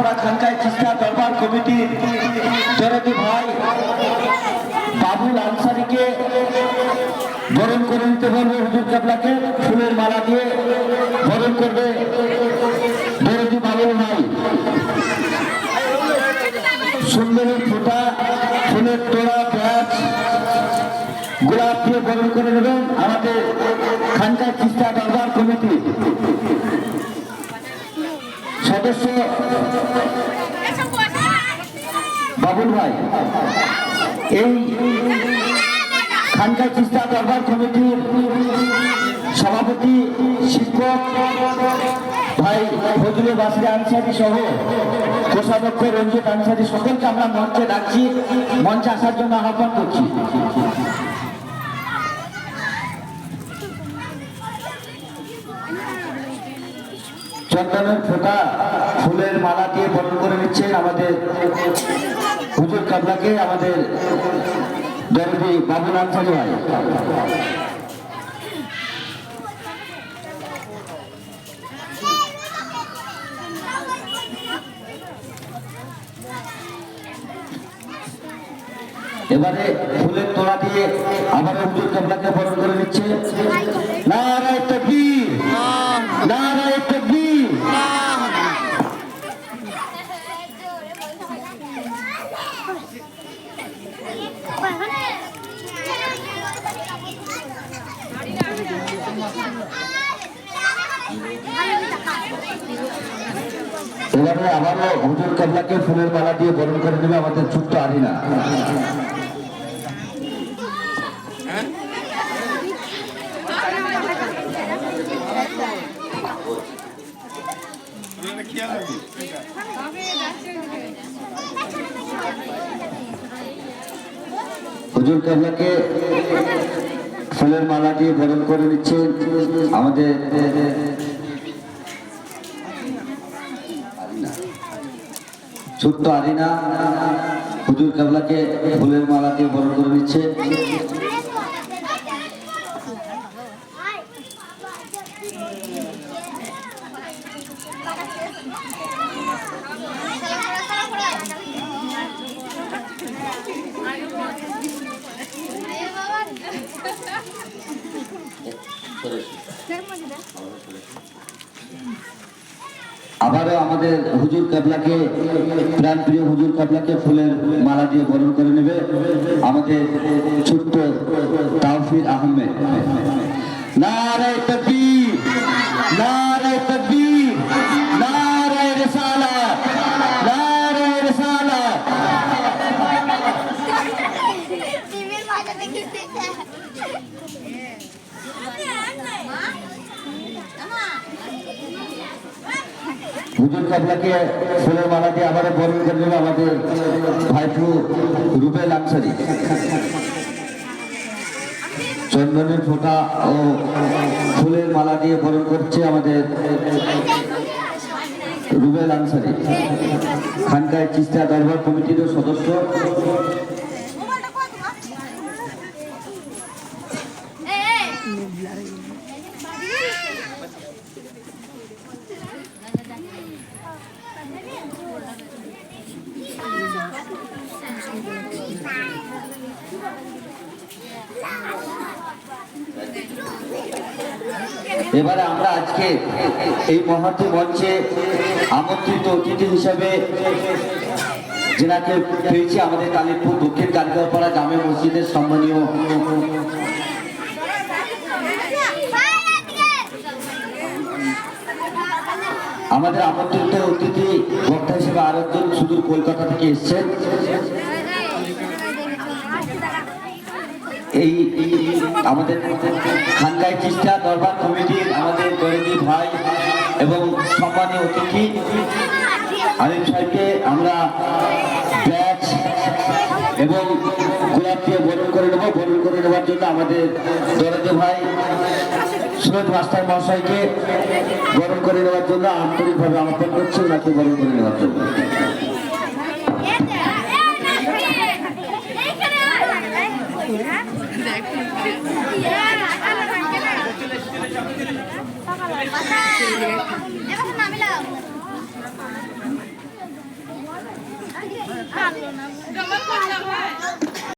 ভাঙাপড়া খানকায় চিস্তা দরবার কমিটির জরদি ভাই বাবুল আনসারিকে বরণ করে নিতে বলবে হুজুর কাবলাকে ফুলের মালা দিয়ে বরণ করবে জরদি বাবুল ভাই। সুন্দরী ফোটা, ফুলের তোড়া ব্যাচ গোলাপ দিয়ে বরণ করে নেবেন আমাদের খানকায় চিস্তা দরবার কমিটি। সদস্য বাবুল ভাই, এই খানকায় চিস্তা দরবার কমিটির সভাপতি, শিক্ষক ভাই ফজলুল বাসরি আনসারি সহ কোষাধ্যক্ষ রঞ্জিত আনসারি, সকলকে আমরা মঞ্চে ডাকছি, মঞ্চে আসার জন্য আহ্বান করছি। চন্দনের ফোঁটা ফুলের মালা দিয়ে বরণ করে নিচ্ছেন আমাদের হুজুর কাবলাকে আমাদের দরদি আনসারি ভাই। এবারে ফুলের তোড়া দিয়ে আবার হুজুর কাবলাকে বরণ করে নিচ্ছে। নারায় এবারে আবারও হুজুর কাবলাকে ফুলের মালা দিয়ে বরণ করে নেবে আমাদের ছোট্ট আরিনা। হুজুর কাবলাকে ফুলের মালা দিয়ে বরণ করে নিচ্ছে আমাদের ছোট্ট আরিনা হুজুর কাবলাকে ফুলের মালা দিয়ে বরণ করে নিচ্ছে। আবারও আমাদের হুজুর কাবলাকে, প্রাণপ্রিয় হুজুর কাবলাকে ফুলের মালা দিয়ে বরণ করে নেবে আমাদের ছোট্ট তাওফির আহমেদ। হুজুর কাবলাকে ফুলের মালা দিয়ে আবারও বরণ করে নেবে আমাদের ভাইপু রুবেল আনসারি চন্দনের ফোঁটা ও ফুলের মালা দিয়ে বরণ করছে আমাদের রুবেল আনসারি খানকায় চিস্তা দরবার কমিটিরও সদস্য। এবারে আমরা আজকে এই মহতি মঞ্চে আমন্ত্রিত অতিথি হিসাবে যেনাকে পেয়েছি আমাদের কালীপুর দক্ষিণ কালিকাপাড়া জামে মসজিদের সম্মানীয় আমাদের আমন্ত্রিত অতিথি বক্তা হিসেবে আরেকজন সুদূর কলকাতা থেকে এসছেন। এই আমাদের খানগাই চিস্তা দরবার কমিটির আমাদের গরিবী ভাই এবং সম্মানীয় অতিথি। আলিম সাহেবকে আমরা ব্যাচ এবং গোলাপ দিয়ে বরণ করে নেব। বরণ করে নেওয়ার জন্য আমাদের দরজে ভাই সুরজ মাস্টার মহাশয়কে বরণ করে নেওয়ার জন্য আন্তরিকভাবে আমন্ত্রণ করছি, ওনাকে বরণ করে নেওয়ার জন্য।